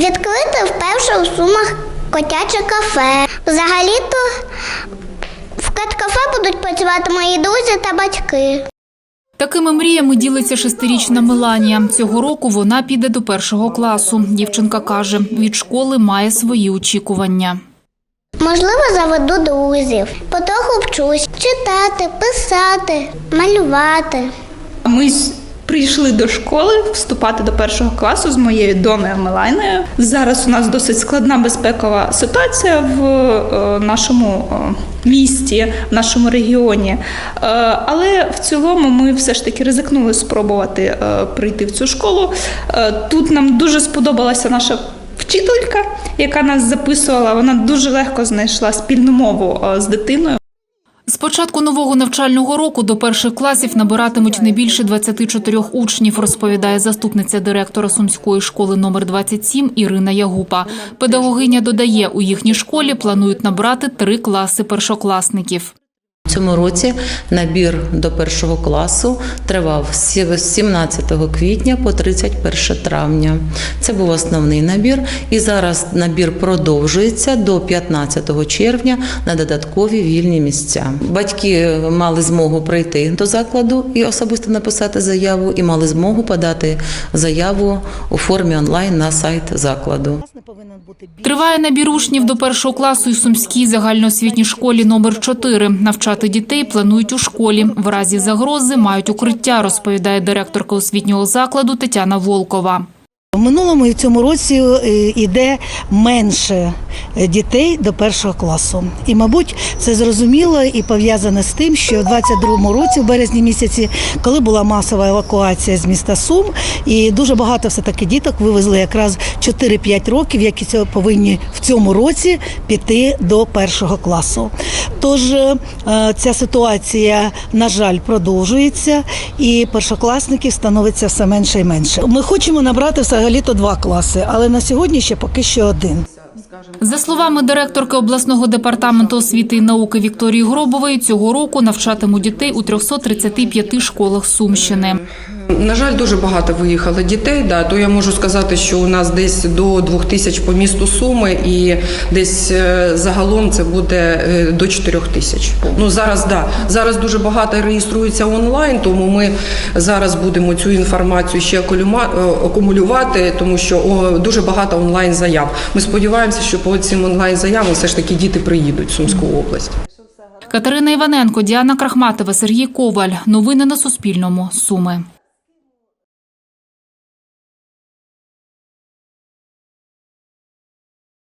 Відкрити вперше у Сумах котяче кафе. Взагалі-то в кафе будуть працювати мої друзі та батьки. Такими мріями ділиться шестирічна Меланія. Цього року вона піде до першого класу. Дівчинка каже, від школи має свої очікування. Можливо, заведу друзів. Потроху вчусь читати, писати, малювати. Ми прийшли до школи вступати до першого класу з моєю доною Мелайною. Зараз у нас досить складна безпекова ситуація в е, нашому е, місті, в нашому регіоні. Е, але в цілому ми все ж таки ризикнули спробувати прийти в цю школу. Тут нам дуже сподобалася наша. Вчителька, яка нас записувала, вона дуже легко знайшла спільну мову з дитиною. З початку нового навчального року до перших класів набиратимуть не більше 24 учнів, розповідає заступниця директора Сумської школи номер 27 Ірина Ягупа. Педагогиня додає, у їхній школі планують набрати три класи першокласників. Цьому році набір до першого класу тривав з 17 квітня по 31 травня. Це був основний набір, і зараз набір продовжується до 15 червня на додаткові вільні місця. Батьки мали змогу прийти до закладу і особисто написати заяву, і мали змогу подати заяву у формі онлайн на сайт закладу. Триває набір учнів до першого класу і Сумській загальноосвітній школі номер 4 Навчати дітей планують у школі. В разі загрози мають укриття, розповідає директорка освітнього закладу Тетяна Волкова. Минулому і в цьому році е, йде менше е, дітей до першого класу. І, мабуть, це зрозуміло і пов'язане з тим, що в 22-му році, в березні місяці, коли була масова евакуація з міста Сум, і дуже багато все таки діток вивезли якраз 4-5 років, які повинні в цьому році піти до першого класу. Тож е, ця ситуація, на жаль, продовжується, і першокласників становиться все менше і менше. Ми хочемо набрати взагалі-то два класи, але на сьогодні ще поки що один. За словами директорки обласного департаменту освіти і науки Вікторії Гробової, цього року навчатимуть дітей у 335 школах Сумщини. На жаль, дуже багато виїхало дітей. Да, то я можу сказати, що у нас десь до двох тисяч по місту Суми, і десь е, загалом це буде е, до чотирьох тисяч. Ну зараз да зараз дуже багато реєструється онлайн, тому ми зараз будемо цю інформацію ще е, акумулювати, тому що дуже багато онлайн заяв. Ми сподіваємося, що по цим онлайн заявам все ж таки діти приїдуть в Сумську область. Катерина Іваненко, Діана Крахматова, Сергій Коваль. Новини на Суспільному. Суми.